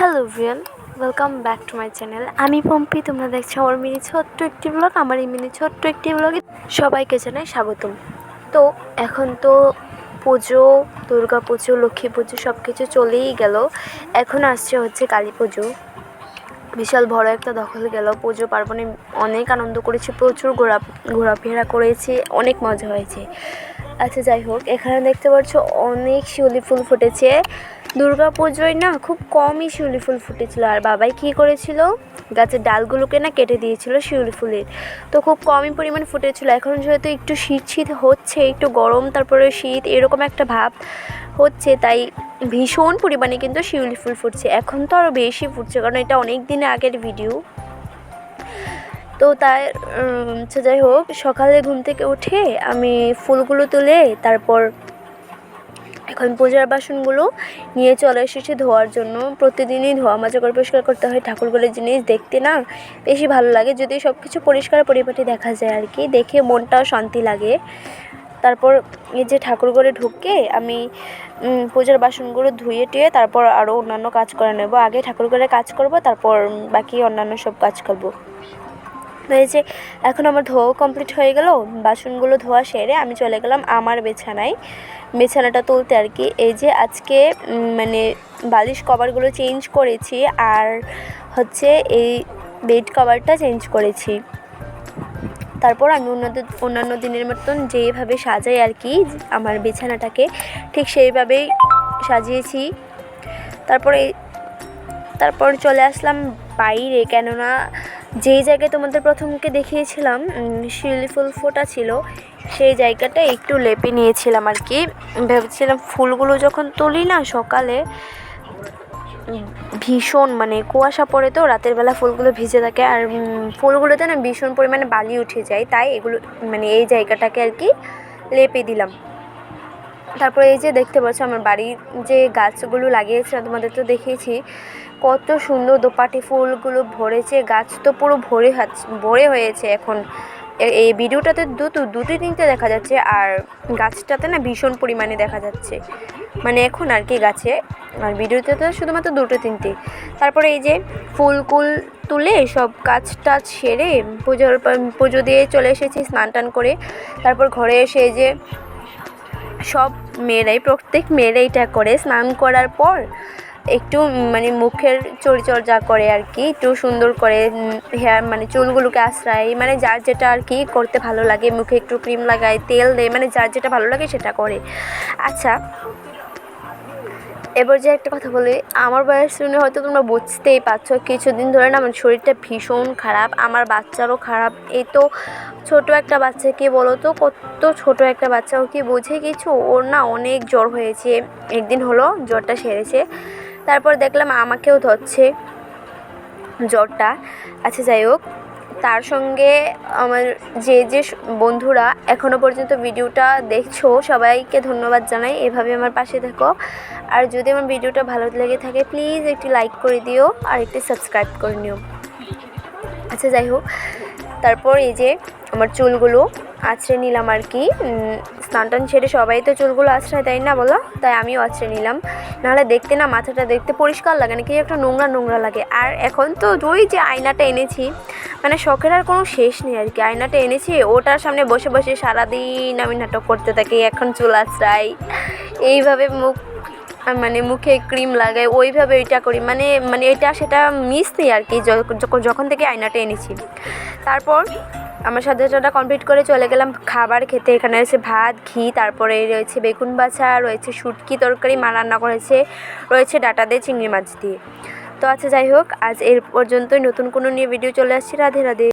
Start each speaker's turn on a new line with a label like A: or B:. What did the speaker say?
A: Hello ভিয়ান welcome back to my channel আমি পম্পি, তোমরা দেখছ আমার মিনি ছোট্ট একটি ব্লগ আমার এই মিনি ছোট্ট একটি ব্লগে সবাইকে জানাই স্বাগতম। তো এখন তো পুজো, দুর্গা পুজো, লক্ষ্মী পুজো সব কিছু চলেই গেল। এখন আসছে হচ্ছে কালী পুজো। বিশাল বড় একটা দখল গেল। পুজো পার্বণে অনেক আনন্দ করেছি, প্রচুর ঘোরা, ঘোরাফেরা করেছি, অনেক মজা হয়েছে। আচ্ছা যাই হোক, এখানে দেখতে পাচ্ছ অনেক শিউলি ফুল ফুটেছে। দুর্গা পুজোয় না খুব কমই শিউলি ফুল ফুটেছিল। আর বাবাই কী করেছিল? গাছের ডালগুলোকে না কেটে দিয়েছিল শিউলি ফুলের। তো খুব কমই পরিমাণ ফুটেছিল। এখন যেহেতু একটু শীত শীত হচ্ছে, একটু গরম, তারপরে শীত, এরকম একটা ভাব হচ্ছে, তাই ভীষণ পরিমাণে কিন্তু শিউলি ফুল ফুটছে। এখন তো আরও বেশি ফুটছে, কারণ এটা অনেক দিন আগের ভিডিও তো তাই আচ্ছা যাই হোক, সকালে ঘুম থেকে উঠে আমি ফুলগুলো তুলে তারপর এখন পূজার বাসনগুলো নিয়ে চলে এসেছি ধোয়ার জন্য। প্রতিদিনই ধোয়া মাজা করে পরিষ্কার করতে হয় ঠাকুরগুলোর জিনিস দেখতে না বেশি ভালো লাগে। যদি সব কিছু পরিষ্কার পরিপাটি দেখা যায় আর কি, দেখে মনটাও শান্তি লাগে। তারপর এই যে ঠাকুর ঘরে ঢুকে আমি পূজার বাসনগুলো ধুয়ে টুয়ে তারপর আরও অন্যান্য কাজ করে নেব। আগে ঠাকুর ঘরে কাজ করব, তারপর বাকি অন্যান্য সব কাজ করব। এই যে এখন আমার ধোয়াও কমপ্লিট হয়ে গেল, বাসনগুলো ধোয়া সেরে আমি চলে গেলাম আমার বিছানায়। বিছানাটা তুলতে আর কি। এই যে আজকে মানে বালিশ কভারগুলো চেঞ্জ করেছি আর হচ্ছে এই বেড কভারটা চেঞ্জ করেছি। তারপর আমি অন্যান্য অন্যান্য দিনের মতন যেভাবে সাজাই আর কি, আমার বিছানাটাকে ঠিক সেইভাবেই সাজিয়েছি। তারপরে, তারপর চলে আসলাম বাইরে। কেননা যেই জায়গায় তোমাদের প্রথমকে দেখিয়েছিলাম শিউলি ফুল ফোটা ছিল, সেই জায়গাটা একটু লেপে নিয়েছিলাম আর কি। ভেবেছিলাম ফুলগুলো যখন তুলি না সকালে, ভীষণ মানে কুয়াশা পড়ে তো, রাতের বেলা ফুলগুলো ভিজে থাকে আর ফুলগুলোতে না ভীষণ পরিমাণে বালি উঠে যায়, তাই এগুলো মানে এই জায়গাটাকে আর কি লেপে দিলাম। তারপরে এই যে দেখতে পাচ্ছ, আমার বাড়ির যে গাছগুলো লাগিয়েছিলাম, তোমাদের তো দেখিয়েছি কত সুন্দর দোপাটি ফুলগুলো ভরেছে, গাছ তো পুরো ভরে ভরে হয়েছে এখন। এই ভিডিওটাতে দুটো দুটি তিনটে দেখা যাচ্ছে আর গাছটাতে না ভীষণ পরিমাণে দেখা যাচ্ছে। মানে এখন আর কি গাছে, আর ভিডিওতে তো শুধুমাত্র দুটো তিনটে। তারপরে এই যে ফুলকুল তুলে সব কাজ টাজ সেরে পুজোর, পুজো দিয়ে চলে এসেছি স্নান টান করে। তারপর ঘরে এসে যে সব মেয়েরাই, প্রত্যেক মেয়েরাই এটা করে। স্নান করার পর একটু মানে মুখের চরিচর্যা করে আর কি, একটু সুন্দর করে হেয়ার মানে চুলগুলোকে আশ্রয় মানে যার যেটা আর কি করতে ভালো লাগে, মুখে একটু ক্রিম লাগায়, তেল দেয় মানে যার যেটা ভালো লাগে সেটা করে। আচ্ছা এবার যে একটা কথা বলি, আমার বয়স শুনে হয়তো তোমরা বুঝতেই পারছ, কিছুদিন ধরে না আমার শরীরটা ভীষণ খারাপ, আমার বাচ্চারও খারাপ, এই তো ছোট একটা বাচ্চা, কি বলো তো কত ছোট একটা বাচ্চা, ও কি বোঝে কিছু? ওর না অনেক জ্বর হয়েছে, একদিন হলো জ্বরটা সেরেছে তারপর দেখলাম আমাকেও ধরছে জ্বরটা। আচ্ছা যাই হোক, তার সঙ্গে আমার যে যে বন্ধুরা এখনও পর্যন্ত ভিডিওটা দেখছ, সবাইকে ধন্যবাদ জানাই। এভাবে আমার পাশে থেকো। আর যদি আমার ভিডিওটা ভালো লেগে থাকে প্লিজ একটি লাইক করে দিও আর একটি সাবস্ক্রাইব করে নিও। আচ্ছা যাই হোক, তারপর এই যে আমার চুলগুলো আছড়ে নিলাম আর কি। স্নান টান ছেড়ে সবাই তো চুলগুলো আছড়ায় তাই না বলো? তাই আমিও আছড়ে নিলাম। নাহলে দেখতে না, মাথাটা দেখতে পরিষ্কার লাগে না, কি একটা নোংরা নোংরা লাগে। আর এখন তো ওই যে আয়নাটা এনেছি মানে শখের আর কোনো শেষ নেই আর কি। আয়নাটা এনেছি, ওটার সামনে বসে বসে সারাদিন আমি নাটক করতে থাকি, এখন চুল আছড়াই। এইভাবে মুখ মানে মুখে ক্রিম লাগাই, ওইভাবে ওইটা করি। মানে মানে এটা সেটা মিস নেই আর কি যখন থেকে আয়নাটা এনেছি। তারপর আমার সাথে কমপ্লিট করে চলে গেলাম খাবার খেতে। এখানে রয়েছে ভাত, ঘি, তারপরে রয়েছে বেগুন বাছা, রয়েছে শুটকি তরকারি, মা রান্না করেছে, রয়েছে ডাটা দিয়ে চিংড়ি মাছ দিয়ে। তো আচ্ছা যাই হোক, আজ এর পর্যন্তই। নতুন কোনো নিয়ে ভিডিও চলে আসছি। রাধে রাধে।